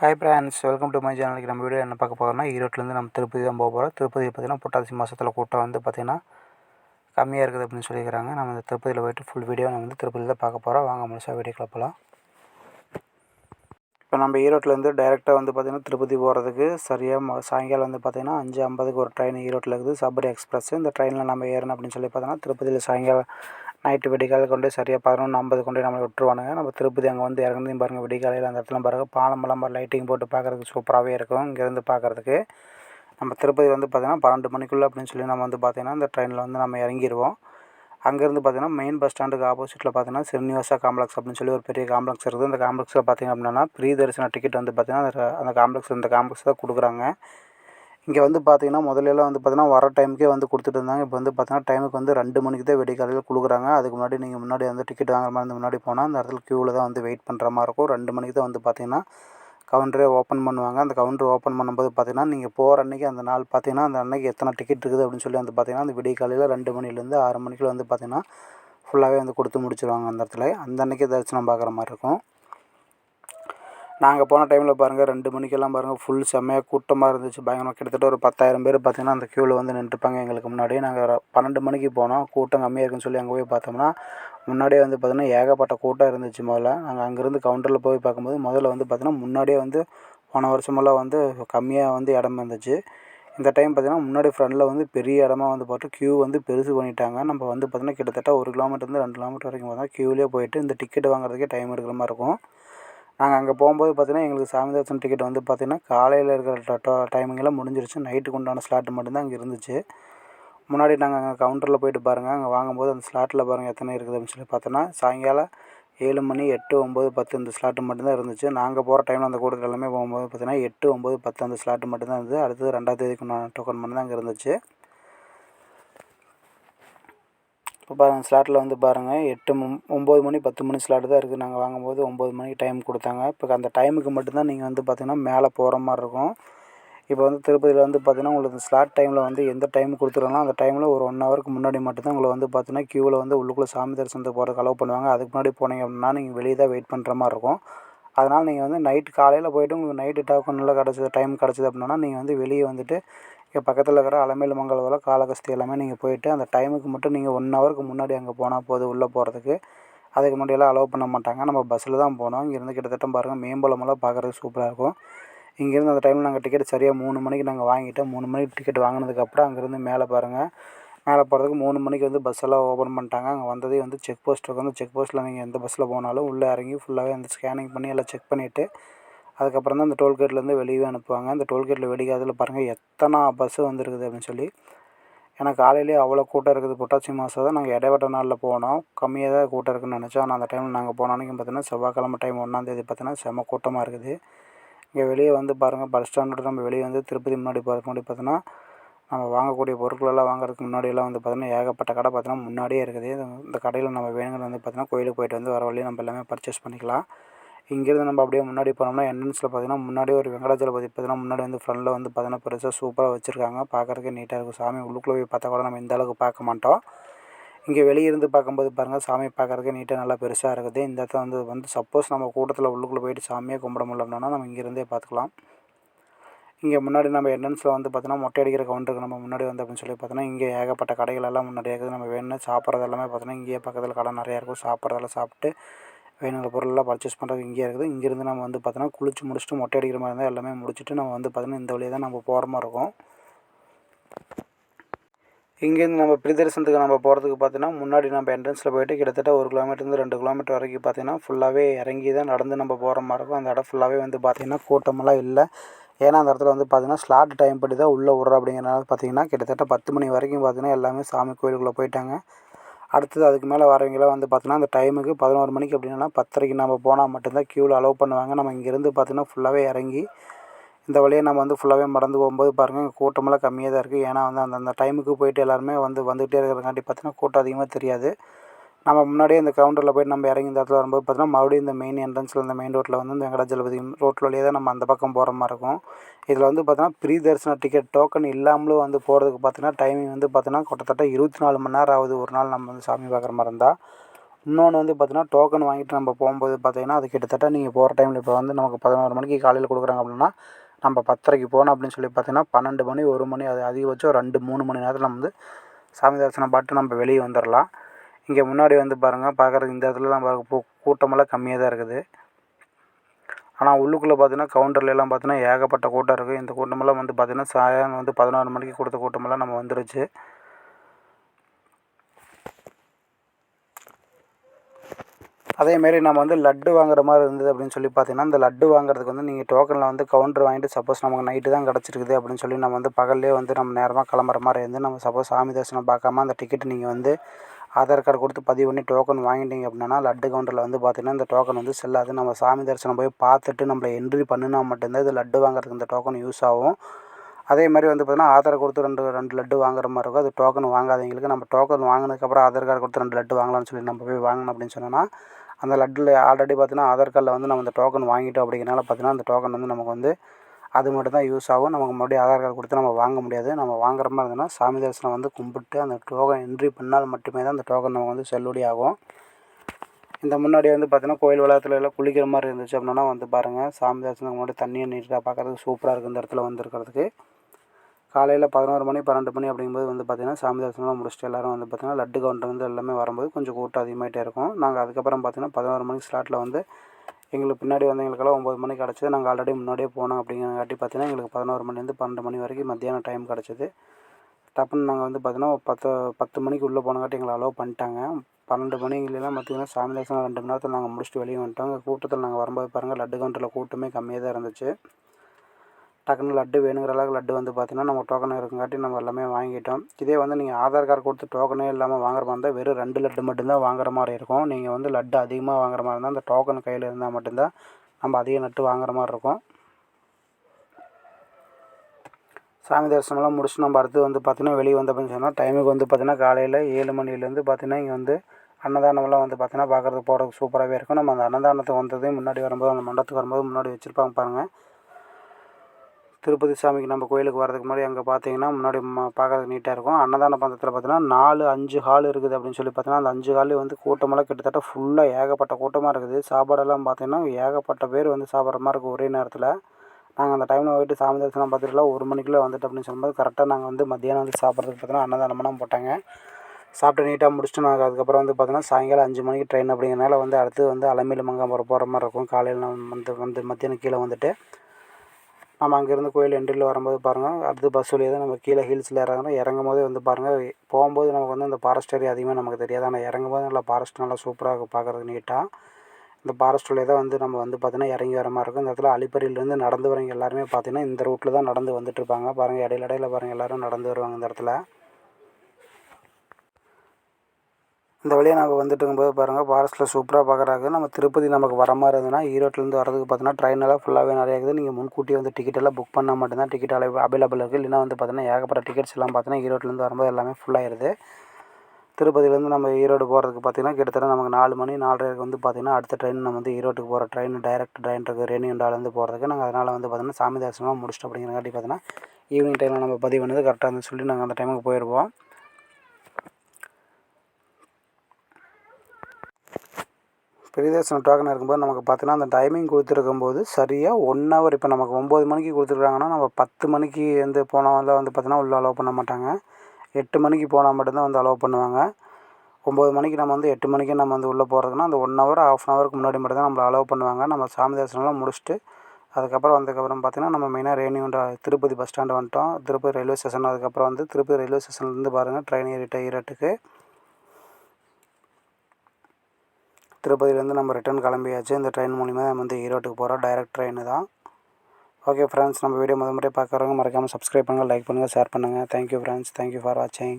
Hi friends welcome to my சேனலுக்கு நம்ம video என்ன பார்க்க போகிறோம்னா ஈரோட்டிலேருந்து நம்ம திருப்பதி தான் போக போகிறோம் திருப்பதி பார்த்திங்கன்னா புட்டாசி மாதத்தில் கூட்டம் வந்து பார்த்திங்கன்னா கம்மியாக இருக்குது அப்படின்னு சொல்லியிருக்கிறாங்க. நம்ம இந்த திருப்பதியில் போயிட்டு ஃபுல் வீடியோ நம்ம வந்து திருப்பதியில் தான் பார்க்க போகிறோம் வாங்க முழுசாக வீடியோ கிளப்பலாம் இப்போ நம்ம ஈரோட்டிலேருந்து டைரெக்டாக வந்து பார்த்திங்கன்னா திருப்பதி போகிறதுக்கு சரியாக சாயங்காலம் வந்து பார்த்திங்கன்னா அஞ்சு ஐம்பதுக்கு ஒரு ட்ரெயின் ஈரோட்டில் இருக்குது. சபரி எக்ஸ்பிரஸ். இந்த ட்ரெயினில் நம்ம ஏறணும் அப்படின்னு சொல்லி பார்த்தோன்னா திருப்பதியில் சாயங்காலம் நைட்டு விடிகாலை கொண்டு சரியாக பதினொன்று ஐம்பது கொண்டு நம்மளை விட்டுருவானுங்க. நம்ம திருப்பதி அங்கே வந்து இறங்குனதையும் பாருங்கள் விடிகாலையில் அந்த இடத்துல பாருங்கள் பாலமெல்லாம் லைட்டிங் போட்டு பார்க்குறதுக்கு சூப்பராகவே இருக்கும் இங்கேருந்து பார்க்குறதுக்கு நம்ம திருப்பதி வந்து பார்த்திங்கன்னா பன்னெண்டு மணிக்குள்ளே அப்படின்னு சொல்லி நம்ம வந்து பார்த்திங்கன்னா இந்த ட்ரெயினில் வந்து நம்ம இறங்கிடுவோம் அங்கேருந்து பார்த்திங்கன்னா மெயின் பஸ் ஸ்டாண்டுக்கு ஆப்போசிட்டில் பார்த்திங்கன்னா ஸ்ரீனிவாசா காம்ப்ளெக்ஸ் அப்படின்னு சொல்லி ஒரு பெரிய காம்ப்ளெக்ஸ் இருக்குது. அந்த காம்ப்ளெக்ஸில் பார்த்திங்க அப்படின்னா ப்ரீ தரிசன டிக்கெட் வந்து பார்த்திங்கன்னா அந்த அந்த காம்ப்ளெக்ஸ் இந்த காம்ப்ளெக்ஸ் தான் கொடுக்குறாங்க. இங்கே வந்து பார்த்தீங்கன்னா முதல்லலாம் வந்து பார்த்திங்கன்னா வர டைமுக்கே வந்து கொடுத்துட்டு இருந்தாங்க. இப்போ வந்து பார்த்திங்கன்னா டைமுக்கு வந்து ரெண்டு மணிக்கு தான் வெடிக்காலையில் கொடுக்குறாங்க. அதுக்கு முன்னாடி நீங்கள் முன்னாடி வந்து டிக்கெட் வாங்குற மாதிரி இருந்து முன்னாடி போனால் அந்த இடத்துல க்யூவில் தான் வந்து வெயிட் பண்ணுற மாதிரி இருக்கும். ரெண்டு மணிக்கு தான் வந்து பார்த்தீங்கன்னா கவுண்டரே ஓப்பன் பண்ணுவாங்க. அந்த கவுண்டர் ஓப்பன் பண்ணும்போது பார்த்தீங்கன்னா நீங்கள் போகிற அன்றைக்கி அந்த நாள் பார்த்தீங்கன்னா அந்த அன்றைக்கி எத்தனை டிக்கெட் இருக்குது அப்படின்னு சொல்லி வந்து பார்த்தீங்கன்னா அந்த விடிய காலையில் ரெண்டு மணிலேருந்து ஆறு மணிக்குள்ள வந்து பார்த்தீங்கன்னா ஃபுல்லாகவே வந்து கொடுத்து முடிச்சிருவாங்க அந்த இடத்துல. அந்த அன்றைக்கி தரிசனம் பார்க்குற மாதிரி இருக்கும். நாங்கள் போன டைமில் பாருங்கள் ரெண்டு மணிக்கெல்லாம் பாருங்கள் ஃபுல் செம்மையாக கூட்டமாக இருந்துச்சு. பயங்கரமாக கிட்டத்தட்ட ஒரு பத்தாயிரம் பேர் பார்த்திங்கன்னா அந்த க்யூவில் வந்து நின்றுப்பாங்க எங்களுக்கு முன்னாடியே. நாங்கள் பன்னெண்டு மணிக்கு போனோம். கூட்டம் கம்மியாக இருக்குன்னு சொல்லி அங்கே போய் பார்த்தோம்னா முன்னாடியே வந்து பார்த்திங்கன்னா ஏகப்பட்ட கூட்டம் இருந்துச்சு முதல்ல. நாங்கள் அங்கேருந்து கவுண்டரில் போய் பார்க்கும்போது முதல்ல வந்து பார்த்திங்கன்னா முன்னாடியே வந்து போன வருஷமெல்லாம் வந்து கம்மியாக வந்து இடம் இருந்துச்சு. இந்த டைம் பார்த்திங்கன்னா முன்னாடி ஃப்ரண்டில் வந்து பெரிய இடமா வந்து பார்த்து க்யூ வந்து பெருசு பண்ணிட்டாங்க. நம்ம வந்து பார்த்திங்கன்னா கிட்டத்தட்ட ஒரு கிலோமீட்டர்லேருந்து ரெண்டு கிலோமீட்டர் வரைக்கும் பார்த்தா க்யூவிலே போயிட்டு இந்த டிக்கெட் வாங்குறதுக்கே டைம் எடுக்கிற மாதிரி இருக்கும். நாங்கள் அங்கே போகும்போது பார்த்திங்கன்னா எங்களுக்கு சாமி தரிசனம் டிக்கெட் வந்து பார்த்திங்கன்னா காலையில் இருக்கிற டைமிங்கெல்லாம் முடிஞ்சிருச்சு. நைட்டுக்கு உண்டான ஸ்லாட் மட்டும்தான் அங்கே இருந்துச்சு. முன்னாடி நாங்கள் அங்கே கவுண்டரில் போயிட்டு பாருங்கள் அங்கே வாங்கும்போது அந்த ஸ்லாட்டில் பாருங்கள் எத்தனை இருக்குது அப்படின்னு சொல்லி பார்த்தோன்னா சாயங்காலம் ஏழு மணி எட்டு ஒம்பது பத்து இந்த ஸ்லாட்டு மட்டும்தான் இருந்துச்சு. நாங்கள் போகிற டைமில் அந்த கூட்டத்தில் எல்லாமே போகும்போது பார்த்தீங்கன்னா எட்டு ஒம்பது பத்து அந்த ஸ்லாட்டு மட்டும்தான் இருந்தது. அடுத்தது ரெண்டாவது தேதிக்கு உண்டான டோக்கன் மட்டும்தான் அங்கே இருந்துச்சு. இப்போ பாருங்கள் ஸ்லாட்டில் வந்து பாருங்கள் எட்டு ஒம்பது மணி பத்து மணி ஸ்லாட்டு தான் இருக்குது. நாங்கள் வாங்கும்போது ஒம்பது மணிக்கு டைம் கொடுத்தாங்க. இப்போ அந்த டைமுக்கு மட்டும்தான் நீங்கள் வந்து பார்த்திங்கன்னா மேலே போகிற மாதிரி இருக்கும். இப்போ வந்து திருப்பதியில் வந்து பார்த்திங்கன்னா உங்களுக்கு ஸ்லாட் டைமில் வந்து எந்த டைம் கொடுத்துருங்களோ அந்த டைமில் ஒரு ஒன் ஹவருக்கு முன்னாடி மட்டும்தான் உங்களை வந்து பார்த்திங்கன்னா க்யூவில் வந்து உள்ளுக்குள்ளே சாமி தரிசனத்துக்கு போகிறதுக்கு அலோவ் பண்ணுவாங்க. அதுக்கு முன்னாடி போனீங்க அப்படின்னா நீங்கள் வெளியே தான் வெயிட் பண்ணுற மாதிரி இருக்கும். அதனால் நீங்கள் வந்து நைட்டு காலையில் போயிட்டு உங்களுக்கு நைட்டு டோக்கனில் கிடச்சது டைம் கிடச்சிது அப்படின்னா நீங்கள் வந்து வெளியே வந்துட்டு இங்கே பக்கத்தில் இருக்கிற அலமேலு மங்கலவரம் காளகஸ்தி எல்லாமே நீங்கள் போயிட்டு அந்த டைமுக்கு மட்டும் நீங்கள் ஒன் ஹவருக்கு முன்னாடி அங்கே போனால் போதும் உள்ளே போகிறதுக்கு அதுக்கு முன்னாடியெல்லாம் அலோவ் பண்ண மாட்டாங்க. நம்ம பஸ்ஸில் தான் போனோம். இங்கேருந்து கிட்டத்தட்ட பாருங்கள் மேம்பலமெல்லாம் பார்க்குறதுக்கு சூப்பராக இருக்கும். இங்கேருந்து அந்த டைமில் நாங்கள் டிக்கெட் சரியாக மூணு மணிக்கு நாங்கள் வாங்கிட்டோம். மூணு மணிக்கு டிக்கெட் வாங்கினதுக்கப்புறம் அங்கேருந்து மேலே பாருங்கள் மேலே போகிறதுக்கு மூணு மணிக்கு வந்து பஸ் எல்லாம் ஓப்பன் பண்ணிட்டாங்க. அங்கே வந்ததே வந்து செக் போஸ்ட் இருக்கும் அந்த செக் போஸ்ட்டில் நீங்கள் எந்த பஸ்ஸில் போனாலும் உள்ளே இறங்கி ஃபுல்லாகவே அந்த ஸ்கேனிங் பண்ணி எல்லாம் செக் பண்ணிவிட்டு அதுக்கப்புறம் தான் அந்த டோல்கேட்லேருந்து வெளியே அனுப்புவாங்க. அந்த டோல்கேட்டில் வெடிக்காதில் பாருங்கள் எத்தனை பஸ்ஸு வந்துருக்குது அப்படின்னு சொல்லி. ஏன்னா காலையிலேயே அவ்வளோ கூட்டம் இருக்குது. புரட்டாசி மாதம் தான் நாங்கள் இடைவெட்ட நாளில் போனோம். கம்மியாக தான் கூட்டம் இருக்குன்னு நினச்சோம். ஆனால் அந்த டைமில் நாங்கள் போன அன்றைக்கி பார்த்தீங்கன்னா செவ்வாய்க்கிழமை டைம் ஒன்றாந்தேதி பார்த்தீங்கன்னா செம கூட்டமாக இருக்குது. இங்கே வெளியே வந்து பாருங்கள் பஸ் ஸ்டாண்டோட நம்ம வெளியே வந்து திருப்பதி முன்னாடி போகிறதுக்கு முன்னாடி பார்த்தோன்னா நம்ம வாங்கக்கூடிய பொருட்களெல்லாம் வாங்குறதுக்கு முன்னாடியெல்லாம் வந்து பார்த்தீங்கன்னா ஏகப்பட்ட கடை பார்த்தோன்னா முன்னாடியே இருக்குது. இந்த- கடையில் நம்ம வேணுங்கிறது வந்து பார்த்தோன்னா கோயிலுக்கு போயிட்டு வந்து வர வழியே நம்ம எல்லாமே பர்ச்சேஸ் பண்ணிக்கலாம். இங்கேருந்து நம்ம அப்படியே முன்னாடி போனோம்னா என்ட்ரன்ஸில் பார்த்தீங்கன்னா முன்னாடி ஒரு வெங்கடாஜலபதி பார்த்தீங்கன்னா முன்னாடி வந்து ஃப்ரண்டில் வந்து பார்த்தீங்கன்னா பெருசாக சூப்பராக வச்சுருக்காங்க. பார்க்குறதுக்கு நீட்டாக இருக்கும். சாமி உள்ளுக்குள்ளே போய் பார்த்தா கூட நம்ம இந்த அளவுக்கு பார்க்க மாட்டோம். இங்கே வெளியே இருந்து பார்க்கும்போது பாருங்கள் சாமி பார்க்குறதுக்கு நீட்டாக நல்லா பெருசாக இருக்குது. இந்த இடத்துல வந்து வந்து சப்போஸ் நம்ம கூட்டத்தில் உள்ளுக்குள்ளே போயிட்டு சாமியை கும்பிட முடியலன்னா நம்ம இங்கேருந்தே பார்த்துக்கலாம். இங்கே முன்னாடி நம்ம என்ட்ரன்ஸில் வந்து பார்த்தோன்னா மொட்டை அடிக்கிற கவுண்டருக்கு நம்ம முன்னாடி வந்து அப்படின்னு சொல்லி பார்த்தோன்னா இங்கே ஏகப்பட்ட கடைகள் எல்லாம் முன்னாடி இருக்குது. நம்ம வேணும்னு சாப்பிட்றது எல்லாமே பார்த்தோன்னா இங்கேயே பக்கத்தில் கடை நிறையா இருக்கும். சாப்பிட்றதெல்லாம் சாப்பிட்டு வேணுங்கிற பொருளெல்லாம் பர்ச்சேஸ் பண்ணுறது இங்கேயே இருக்குது. இங்கேருந்து நம்ம வந்து பார்த்தோன்னா குளிச்சு முடிச்சுட்டு மொட்டை அடிக்கிற மாதிரி இருந்தால் எல்லாமே முடிச்சுட்டு நம்ம வந்து பார்த்தோன்னா இந்த வழியாக தான் நம்ம போகிற மாதிரி இருக்கும். இங்கேருந்து நம்ம பிரிதரிசனத்துக்கு நம்ம போகிறதுக்கு பார்த்தீங்கன்னா முன்னாடி நம்ம என்ட்ரன்ஸில் போயிட்டு கிட்டத்தட்ட ஒரு கிலோமீட்டர்லேருந்து ரெண்டு கிலோமீட்டர் வரைக்கும் பார்த்தீங்கன்னா ஃபுல்லாகவே இறங்கி தான் நடந்து நம்ம போகிற மாதிரி இருக்கும். அந்த இடம் ஃபுல்லாகவே வந்து பார்த்திங்கன்னா கூட்டமெல்லாம் இல்லை. ஏன்னா அந்த இடத்துல வந்து பார்த்திங்கன்னா ஸ்லாட் டைம் படி தான் உள்ளே விட்ற அப்படிங்கிறனால பார்த்தீங்கன்னா கிட்டத்தட்ட பத்து மணி வரைக்கும் பார்த்தீங்கன்னா எல்லாமே சாமி கோயிலுக்குள்ளே போயிட்டாங்க. அடுத்தது அதுக்கு மேலே வரவங்களாம் வந்து பார்த்தோன்னா அந்த டைமுக்கு பதினோரு மணிக்கு அப்படின்னா பத்தரைக்கு நம்ம போனால் மட்டும்தான் க்யூவில் அலோவ் பண்ணுவாங்க. நம்ம இங்கேருந்து பார்த்தோன்னா ஃபுல்லாகவே இறங்கி இந்த வழியை நம்ம வந்து ஃபுல்லாகவே மறந்து போகும்போது பாருங்கள் கூட்டமெல்லாம் கம்மியாக தான் இருக்குது ஏன்னா வந்து அந்தந்த டைமுக்கு போயிட்டு எல்லாருமே வந்து வந்துகிட்டே இருக்கிறங்காட்டி பார்த்தோன்னா கூட்டம் அதிகமாக தெரியாது. நம்ம முன்னாடியே இந்த கவுண்டரில் போயிட்டு நம்ம இறங்கி இந்த இடத்துல வரும்போது பார்த்தீங்கன்னா மறுபடியும் இந்த மெயின் என்ட்ரன்ஸில் இந்த மெயின் ரோட்டில் வந்து இந்த வெங்கடாஜலபதி ரோட்டில் வழியாக தான் நம்ம அந்த பக்கம் போகிற மாதிரி இருக்கும். இதில் வந்து பார்த்தீங்கன்னா ப்ரீ தரிசன டிக்கெட் டோக்கன் இல்லாமலும் வந்து போகிறதுக்கு பார்த்தீங்கன்னா டைமிங் வந்து பார்த்தீங்கன்னா கிட்டத்தட்ட இருபத்தி நாலு மணி நேரம் ஆகுது ஒரு நாள் நம்ம வந்து சாமி பார்க்குற மாதிரி இருந்தால் இன்னொன்று வந்து பார்த்தீங்கன்னா டோக்கன் வாங்கிட்டு நம்ம போகும்போது பார்த்தீங்கன்னா அது கிட்டத்தட்ட நீங்கள் போகிற டைமில் இப்போ வந்து நமக்கு பதினோரு மணிக்கு காலையில் கொடுக்குறாங்க அப்படின்னா நம்ம பத்தரைக்கு போனோம் அப்படின்னு சொல்லி பார்த்தீங்கன்னா பன்னெண்டு மணி ஒரு மணி அது அதிகபட்சம் ரெண்டு மூணு மணி நேரத்தில் நம்ம வந்து சாமி தரிசனம் பார்த்து நம்ம வெளியே வந்துடலாம் இங்கே முன்னாடி வந்து பாருங்கள் பார்க்குறதுக்கு இந்த இடத்துலலாம் பாருங்கள் கூட்டமெல்லாம் கம்மியாக தான் இருக்குது. ஆனால் உள்ளுக்குள்ளே பார்த்தீங்கன்னா கவுண்டர்லலாம் பார்த்தீங்கன்னா ஏகப்பட்ட கூட்டம் இருக்குது இந்த கூட்டமெல்லாம் வந்து பார்த்தீங்கன்னா சாயங்காலம் வந்து பதினோரு மணிக்கு கொடுத்த கூட்டமெல்லாம் நம்ம வந்துருச்சு. அதேமாரி நம்ம வந்து லட்டு வாங்குற மாதிரி இருந்தது அப்படின்னு சொல்லி பார்த்தீங்கன்னா இந்த லட்டு வாங்குறதுக்கு வந்து நீங்கள் டோக்கனில் வந்து கவுண்டர் வாங்கிட்டு சப்போஸ் நமக்கு நைட்டு தான் கிடச்சிருக்குது அப்படின்னு சொல்லி நம்ம வந்து பகல்லே வந்து நம்ம நேரமாக கிளம்புற மாதிரி இருந்து நம்ம சப்போஸ் சாமி தரிசனம் பார்க்காம அந்த டிக்கெட்டு நீங்கள் வந்து ஆதார் கார்டு கொடுத்து பதிவு பண்ணி டோக்கன் வாங்கிட்டீங்க அப்படின்னா லட்டு கவுண்டரில் வந்து பார்த்தீங்கன்னா இந்த டோக்கன் வந்து செல்லாது. நம்ம சாமி தரிசனம் போய் பார்த்துட்டு நம்மளை என்ட்ரி பண்ணினா மட்டும்தான் இது லட்டு வாங்குறதுக்கு இந்த டோக்கன் யூஸ் ஆகும். அதே மாதிரி வந்து பார்த்தீங்கன்னா ஆதார் கொடுத்து ரெண்டு ரெண்டு லட்டு வாங்குற மாதிரி இருக்கும். அது டோக்கன் வாங்காதவங்களுக்கு நம்ம டோக்கன் வாங்கினதுக்கப்புறம் ஆதார் கார்டு கொடுத்து ரெண்டு லட்டு வாங்கலாம்னு சொல்லி நம்ம போய் வாங்கணும் அப்படின்னு சொன்னோன்னா அந்த லட்டில் ஆல்ரெடி பார்த்தீங்கன்னா ஆதார் கார்டில் வந்து நம்ம இந்த டோக்கன் வாங்கிட்டோம் அப்படிங்கிறனால பார்த்தீங்கன்னா அந்த டோக்கன் வந்து நமக்கு வந்து அது மட்டும் தான் யூஸ் ஆகும். நமக்கு மறுபடியும் ஆதார் கார்டு கொடுத்து நம்ம வாங்க முடியாது. நம்ம வாங்குற மாதிரி இருந்ததுன்னா சாமி தரிசனம் வந்து கும்பிட்டு அந்த டோக்கன் என்ட்ரி பண்ணால் மட்டுமே தான் அந்த டோக்கன் நமக்கு வந்து செல்லுபடி ஆகும். இந்த முன்னாடி வந்து பார்த்தீங்கன்னா கோயில் வளாகத்துல எல்லாம் குளிக்கிற மாதிரி இருந்துச்சு அப்படின்னா வந்து பாருங்கள் சாமி தரிசனம் முன்னாடி தண்ணியை நீட்டாக பார்க்குறதுக்கு சூப்பராக இருக்குது இந்த இடத்துல வந்துருக்கிறதுக்கு. காலையில் பதினோரு மணி பன்னெண்டு மணி அப்படிங்கும்போது வந்து பார்த்திங்கன்னா சாமி தரிசனம்லாம் முடிச்சுட்டு எல்லோரும் வந்து பார்த்திங்கன்னா லட்டு கவுண்டர் வந்து எல்லாமே வரும்போது கொஞ்சம் கூட்டம் அதிகமாகிட்டே இருக்கும். நாங்கள் அதுக்கப்புறம் பார்த்திங்கன்னா பதினோரு மணிக்கு ஸ்லாட்டில் வந்து எங்களுக்கு பின்னாடி வந்தவங்களுக்கெல்லாம் ஒம்பது மணிக்கு கிடச்சிது. நாங்கள் ஆல்ரெடி முன்னாடியே போனோம் அப்படிங்கிறங்காட்டி பார்த்தீங்கன்னா எங்களுக்கு பதினோரு மணிலேருந்து பன்னெண்டு மணி வரைக்கும் மத்தியானம் டைம் கிடச்சிது. டப்புன்னு நாங்கள் வந்து பார்த்தீங்கன்னா பத்து பத்து மணிக்கு உள்ளே போனங்காட்டி எங்களை அலோவ் பண்ணிட்டாங்க. பன்னெண்டு மணிலாம் பார்த்திங்கன்னா சாமி தரிசனம் ரெண்டு மணி நேரத்தில் நாங்கள் முடிச்சுட்டு வெளியே வந்துட்டோம். கூட்டத்தில் நாங்கள் வரும்போது பாருங்கள் லட்டு கவுண்டரில் கூட்டமே கம்மியாக தான் இருந்துச்சு. டக்குன்னு லட்டு வேணுங்கிற அளவுக்கு லட்டு வந்து பார்த்திங்கன்னா நம்ம டோக்கன் இருக்குங்காட்டி நம்ம எல்லாமே வாங்கிட்டோம். இதே வந்து நீங்கள் ஆதார் கார்டு கொடுத்து டோக்கனே இல்லாமல் வாங்குற மாதிரி இருந்தால் வெறும் ரெண்டு லட்டு மட்டும்தான் வாங்குற மாதிரி இருக்கும். நீங்கள் வந்து லட்டு அதிகமாக வாங்குற மாதிரி இருந்தால் அந்த டோக்கன் கையில் இருந்தால் மட்டும்தான் நம்ம அதிக லட்டு வாங்குற மாதிரி இருக்கும். சாமி தரிசனம்லாம் முடிச்சுட்டு நம்ம அடுத்து வந்து பார்த்திங்கன்னா வெளியே வந்த அப்படின்னு சொன்னால் டைமுக்கு வந்து பார்த்திங்கன்னா காலையில் ஏழு மணிலேருந்து பார்த்திங்கன்னா இங்கே வந்து அன்னதானம்லாம் வந்து பார்த்திங்கன்னா பார்க்குறதுக்கு போகிறதுக்கு சூப்பராகவே இருக்கும். நம்ம அந்த அன்னதானத்துக்கு வந்ததையும் முன்னாடி வரும்போது அந்த மண்டபத்துக்கு வரும்போது முன்னாடி வச்சுருப்பாங்க பாருங்கள் திருப்பதி சாமிக்கு நம்ம கோயிலுக்கு வரதுக்கு முன்னாடி அங்கே பார்த்தீங்கன்னா முன்னாடி ம பார்க்கறதுக்கு நீட்டாக இருக்கும். அன்னதான பந்தத்தில் பார்த்தீங்கன்னா நாலு அஞ்சு ஹால் இருக்குது அப்படின்னு சொல்லி பார்த்தீங்கன்னா அந்த அஞ்சு ஹால்லையும் வந்து கூட்டமெல்லாம் கிட்டத்தட்ட ஃபுல்லாக ஏகப்பட்ட கூட்டமாக இருக்குது. சாப்பாடெல்லாம் பார்த்தீங்கன்னா ஏகப்பட்ட பேர் வந்து சாப்பிட்ற மாதிரி இருக்கும் ஒரே நேரத்தில். நாங்கள் அந்த டைமில் போயிட்டு சாமி தரிசனம் பார்த்துட்டுலாம் ஒரு மணிக்குள்ளே வந்துட்டு அப்படின்னு சொல்லும்போது கரெக்டாக நாங்கள் வந்து மத்தியானம் வந்து சாப்பிட்றதுக்கு பார்த்தீங்கன்னா அன்னதானமெல்லாம் போட்டாங்க. சாப்பிட்டு நீட்டாக முடிச்சுட்டு நாங்கள் அதுக்கப்புறம் வந்து பார்த்தீங்கன்னா சாயங்காலம் அஞ்சு மணிக்கு ட்ரெயின் அப்படிங்கிறனால வந்து அடுத்து வந்து அலமேலு மங்காம்பரம் போகிற மாதிரி இருக்கும். காலையில் வந்து வந்து மத்தியானம் கீழே வந்துட்டு நம்ம அங்கேருந்து கோயில் என்ட்ரியில் வரும்போது பாருங்கள் அடுத்து பஸ் வழியாக தான் நம்ம கீழே ஹில்ஸில் இறங்குறோம் இறங்கும் போதே வந்து பாருங்கள் போகும்போது நமக்கு வந்து அந்த ஃபாரஸ்ட் ஏரியா அதிகமாக நமக்கு தெரியாது. ஆனால் இறங்கும் போது நல்லா ஃபாரஸ்ட் நல்லா சூப்பராக இருக்கும் பார்க்குறதுக்கு நீட்டாக இந்த ஃபாரஸ்ட் வழியாக தான் வந்து நம்ம வந்து பார்த்திங்கன்னா இறங்கி வர மாதிரி இருக்கும். இந்த இடத்துல அலிப்பறியிலேருந்து நடந்து வரவங்க எல்லாருமே பார்த்திங்கன்னா இந்த ரூட்டில் தான் நடந்து வந்துட்டுருப்பாங்க பாருங்கள் இடையில இடையில பாருங்கள் எல்லோரும் நடந்து வருவாங்க இந்த இடத்துல. இந்த வழியாக நம்ம வந்துட்டு இருக்கும்போது பாருங்கள் ஃபாரஸ்ட்டில் சூப்பராக பார்க்குறாங்க நம்ம திருப்பதி நமக்கு வர மாதிரி இருந்ததுன்னா ஈரோட்டிலேருந்து வரதுக்கு பார்த்தீங்கன்னா ட்ரெயின் எல்லாம் ஃபுல்லாகவே நிறையா இருக்குது. நீங்கள் முன்கூட்டியே வந்து டிக்கெட் எல்லாம் புக் பண்ணால் மட்டும்தான் டிக்கெட் அவை அவைலபிள் இருக்குது இல்லைனா வந்து பார்த்தீங்கன்னா ஏகப்பட்ட டிக்கெட்ஸ் எல்லாம் பார்த்தீங்கன்னா ஈரோட்டிலேருந்து வரும்போது எல்லாமே ஃபுல்லாகிடுது திருப்பதியிலேருந்து நம்ம ஈரோடு போகிறதுக்கு பார்த்திங்கன்னா கிட்டத்தட்ட நமக்கு நாலு மணி நாலரைக்கு வந்து பார்த்திங்கன்னா அடுத்த ட்ரெயின் நம்ம வந்து ஈரோட்டுக்கு போகிற ட்ரெயின் டைரக்ட் ட்ரெயின் இருக்குது ரேணிகுண்டாலேருந்து போகிறதுக்கு நாங்கள் அதனால் வந்து பார்த்திங்கன்னா சாமி தரிசனமாக முடிச்சிட்டு அப்படிங்கிறங்காட்டி பார்த்தீங்கன்னா ஈவினிங் டைமில் நம்ம பதிவு பண்ணது கரெக்டாக இருந்து சொல்லி நாங்கள் அந்த டைமுக்கு போயிடுவோம் பிரியதர்ஷன் டோக்கன் இருக்கும்போது நமக்கு பார்த்தீங்கன்னா அந்த டைமிங் கொடுத்துருக்கும் போது சரியாக ஒன் ஹவர் இப்போ நமக்கு ஒம்பது மணிக்கு கொடுத்துருக்காங்கன்னா நம்ம பத்து மணிக்கு வந்து போனவங்கள வந்து பார்த்தீங்கன்னா உள்ளே அலோவ் பண்ண மாட்டாங்க. எட்டு மணிக்கு போனால் மட்டும்தான் வந்து அலோவ் பண்ணுவாங்க. ஒம்பது மணிக்கு நம்ம வந்து எட்டு மணிக்கு நம்ம வந்து உள்ளே போகிறதுனா அந்த ஒன் ஹவர் ஆஃப் அன் ஹவருக்கு முன்னாடி மட்டும் தான் நம்மளை அலோவ் பண்ணுவாங்க. நம்ம சாமி தரிசனம்லாம் முடிச்சுட்டு அதுக்கப்புறம் வந்ததுக்கப்புறம் பார்த்தீங்கன்னா நம்ம மெயினாக ரேணிகுண்டா திருப்பதி பஸ் ஸ்டாண்டு வந்துட்டோம். திருப்பதி ரயில்வே ஸ்டேஷன் அதுக்கப்புறம் வந்து திருப்பதி ரயில்வே ஸ்டேஷன்லேருந்து பாருங்கள் ட்ரெயின் ஏறிட்ட ஈரோட்டுக்கு. திருப்பதியிலேருந்து நம்ம ரிட்டன் கிளம்பியாச்சு. இந்த ட்ரெயின் மூலிமா நம்ம வந்து ஈரோட்டுக்கு போகிறோம் டைரக்ட் ட்ரெயின் தான். ஓகே ஃப்ரெண்ட்ஸ் நம்ம வீடியோ முதல் முறை பார்க்குறவங்க மறக்காமல் சப்ஸ்கிரைப் பண்ணுங்கள் லைக் பண்ணுங்கள் ஷேர் பண்ணுங்கள் தேங்க்யூ ஃப்ரெண்ட்ஸ் தேங்க்யூ ஃபார் வாட்சிங்